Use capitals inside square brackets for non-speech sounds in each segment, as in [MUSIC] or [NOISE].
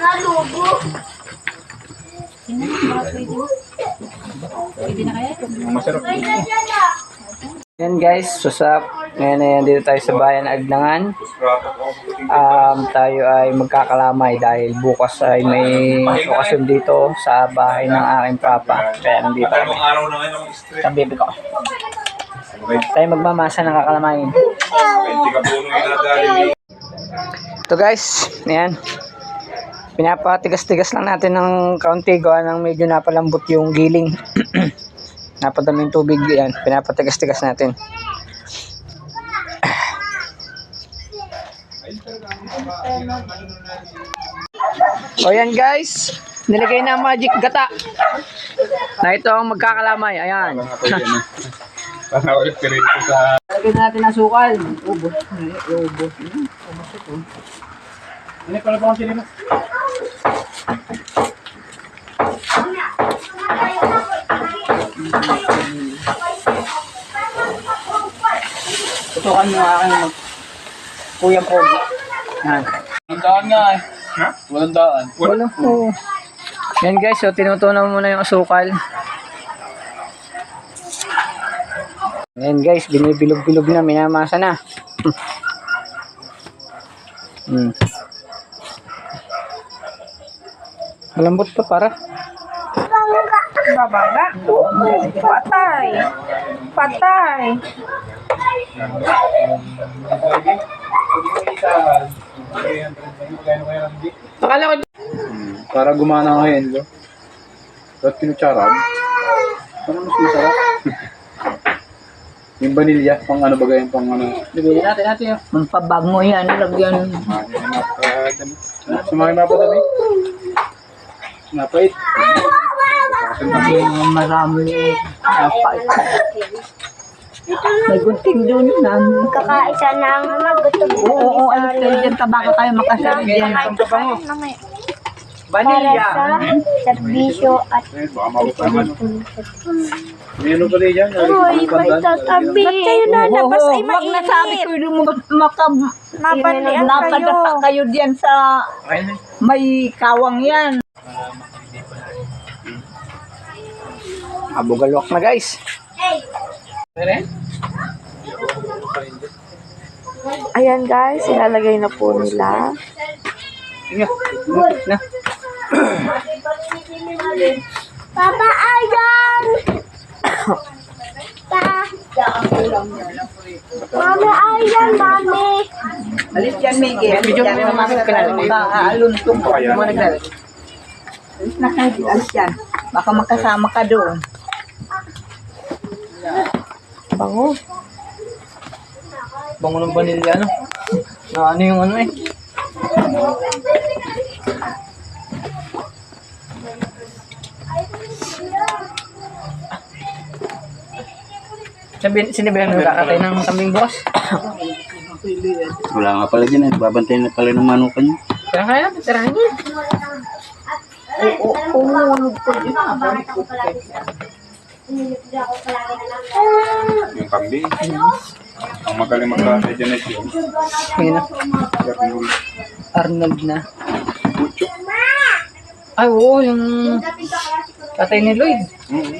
Nalubo. Masarap. Yan guys, susap. Ngayon ayan dito tayo sa bayan Agdangan. Um, tayo ay magkakalamay dahil bukas ay may okasyon dito sa bahay ng aking papa. Kaya nandito kami. Na. Sa baby ko. Tayo magmamasa ng kakalamayin. 20 ka puno yung nadali. Ito guys, ayan. Pinapatigas-tigas lang natin ng kaunti gawa ng medyo napalambot yung giling. [CLEARS THROAT] Napadami yung tubig yan. Pinapatigas-tigas natin. [CLEARS THROAT] O yan guys, nilagay na magic gata. Na ito ang magkakalamay. Ayan. Parang ako experience sa... Lagyan natin ang sukal. Ubos. Ubos ito. Ano pala ba ang sinino? Tutukan mo ang aking mag... Kuyang pogi. Yan. Walang daan nga eh. Ha? Walang daan. Wala po. Yan guys, so tinutunan mo muna yung asukal. Yan guys, binibilog-bilog na, minamasa na. [LAUGHS] hmm. Malambot pa para. Bababa. Patay. Patay. Akala ko Para gumana ngayon, lo. Ba't kinutsarab? Ano mas masarap? [LAUGHS] yung vanilya, pang ano ba ganyan, pang ano. Bibili natin natin yun. Magpabag mo yan, lagyan. Sumakay mga patami. Napait. Marami dapat. May gunting doon na. Kakaisa ng magutom. Oo, oo, alis kayo dyan ka baka tayo makasari dyan. Para sa serbisyo at ano pa rin dyan? Uy, may tatabi. Ba't kayo nalabas ay Wag na sabi ko mainit? yung maka, Mabalian napadapa kayo. kayo diyan sa may kawang yan. Abugalwak na guys. Ayan guys, ilalagay na po nila. Sige, na. Papa, ayan! Pa. Mami, ayan, mami. Alis yan, Miggy. Medyo mo naman ka na. Makaaluntung ko. Ano mo naglalagay? Alis na kayo. Alis yan. Baka makasama ka doon. Bango. Bango ng vanilya, ano? Na ano yung ano eh. Sabi, sinibihan mo kakatay ng kambing bukas. Wala nga pala dyan eh. Babantay na pala ng manukan niya. Tira kaya natin, tirahan niya. Yung kambing. Ang magaling magkakay dyan ay siya. Yun na. Arnold. Arnold na. Pucho. Ay, oo, yung tatay ni Lloyd. Oo.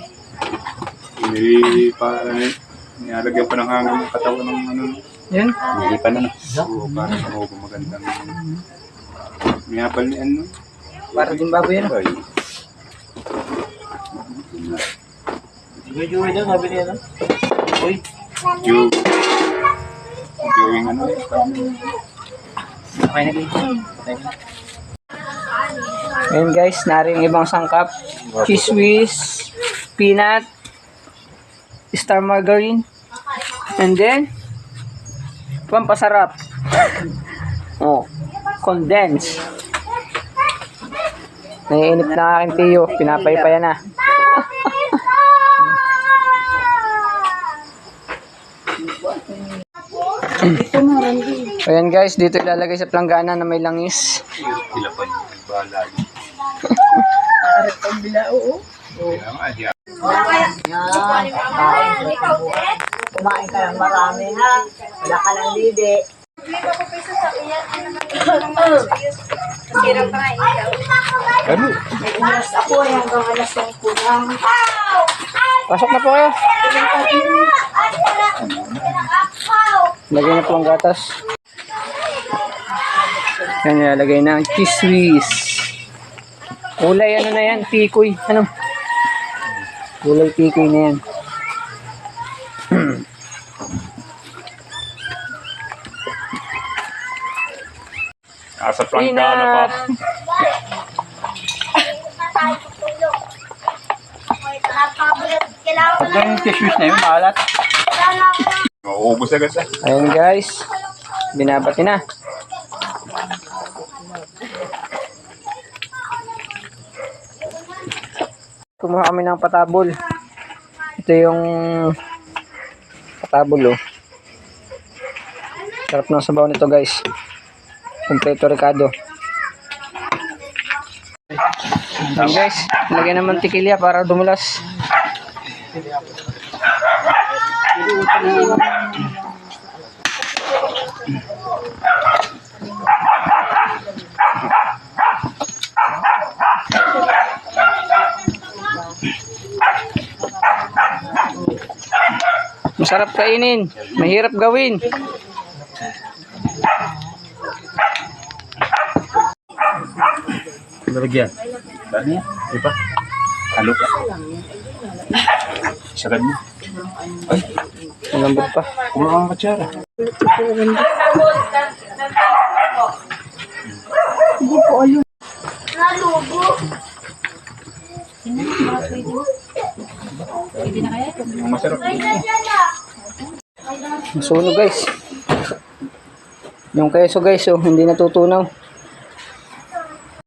Hindi pa... Nilalagyan pa ng hangin ng katawan ng ano. Yun. Hindi pa na na. Oo, para sa mga magandang... May hapal ni ano. Para din baboy yun. Ay. Joe. Joe yung ano. Okay na guys. Ngayon guys, narin ibang sangkap. Cheese whiz, peanut, star margarine, and then, pampasarap. [LAUGHS] oh, condense. Naiinip na aking tiyo, pinapaypaya na. [LAUGHS] Ayan guys, dito ilalagay sa planggana na may langis. Kumain ka ng marami ha. Wala ka ng libi. Ano? Pasok na po kayo. Lagay na po ang gatas. Yan, nilalagay na ang cheese whiz. Kulay ano na yan? Tikoy. Ano? Kulay tikoy na yan. Nasa planggana pa. Peanut. Pag yung tissues na yun, maalat. Mauubos agad sa. Ayan guys. Binabati na. Kumuha kami ng patabol. Ito yung patabol oh. Sarap ng sabaw nito guys. Kompleto Ricardo. Ayan guys, lagyan ng mantikilya para dumulas. Masarap kainin, mahirap gawin. Lalagyan. Dami yan. Di ba? Halo ka. Sagad mo. Malambot pa. Kuha kang katsara. Ang masarap. Masunog guys. Yung keso guys, oh, hindi natutunaw.